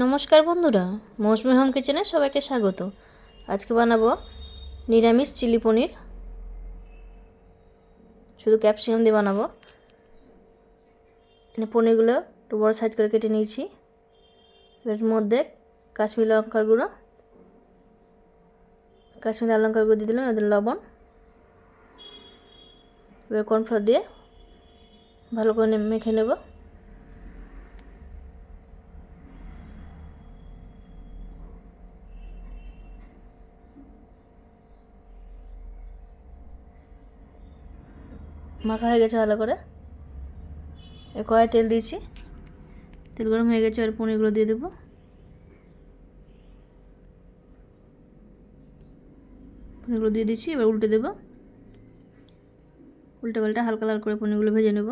নমস্কার বন্ধুরা, মৌসুমি হোম কিচেনে সবাইকে স্বাগত। আজকে বানাবো নিরামিষ চিলি পনির। শুধু ক্যাপসিকাম দিয়ে বানাবো। এখানে পনিরগুলো একটু বড়ো সাইজ করে কেটে নিয়েছি। এর মধ্যে কাশ্মীর লঙ্কার গুঁড়ো, কাশ্মীর লাল লঙ্কার গুঁড়ো দিয়ে দিলাম এদের লবণ। এবার কর্নফ্লোর দিয়ে ভালো করে মেখে নেব। মাখা হয়ে গেছে ভালো করে। এ কড়াই তেল দিয়েছি। তেল গরম হয়ে গেছে আর পনিরগুলো দিয়ে দেবো। পনিরগুলো দিয়ে দিচ্ছি এবার উল্টে দেবো। উল্টে পাল্টে হালকা লাল করে পনিরগুলো ভেজে নেব।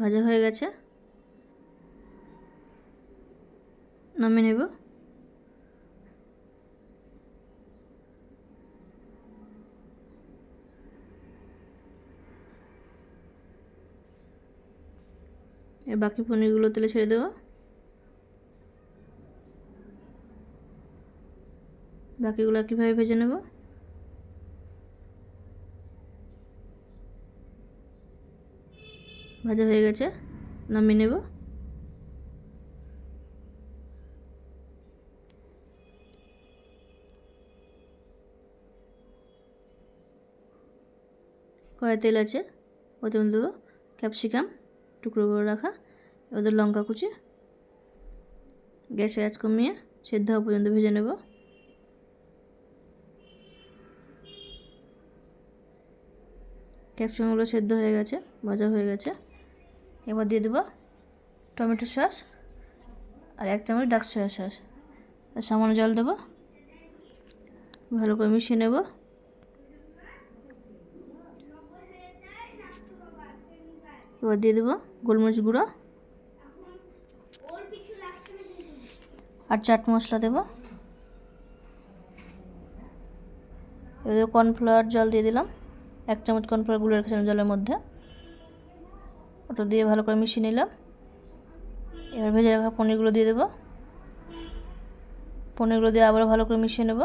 ভাজা হয়ে গেছে। নামিয়ে নেব। বাকি পনিরগুলো তেলে ছেড়ে দেবো। বাকিগুলো কীভাবে ভেজে নেব? ভাজা হয়ে গেছে, নামিয়ে নেব। কড়াই তেল আছে, ওতে দেবো ক্যাপসিকাম, টুকরো করে রাখা, ওদের লঙ্কা কুচি, গ্যাসের আঁচ কমিয়ে সেদ্ধ হওয়া পর্যন্ত ভেজে নেব। ক্যাপসিকামগুলো সেদ্ধ হয়ে গেছে, ভাজা হয়ে গেছে। এবার দিয়ে দেবো টমেটো সস আর এক চামচ ডাক সয়া সস। আর সামান্য জল দেবো, ভালো করে মিশিয়ে নেব। এবার দিয়ে দেবো গোলমরিচ গুঁড়ো। আর চাট মশলা দেবো। এবার কর্নফ্লাওয়ার জল দিয়ে দিলাম। এক চামচ কর্নফ্লাওয়ার গুঁড়ো রেখেছিলাম জলের মধ্যে। ওটা দিয়ে ভালো করে মিশিয়ে নিলাম। এবার ভেজে রাখা পনিরগুলো দিয়ে দেবো। পনিরগুলো দিয়ে আবারও ভালো করে মিশিয়ে নেব।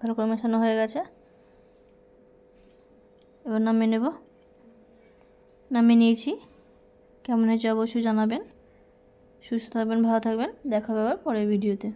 ভালো করে মেশানো হয়ে গেছে। এবার নামিয়ে নেব। নামিয়ে নিয়েছি। কেমন হয়েছে অবশ্যই জানাবেন। সুস্থ থাকবেন, ভালো থাকবেন। দেখা হবে আবার পরের ভিডিওতে।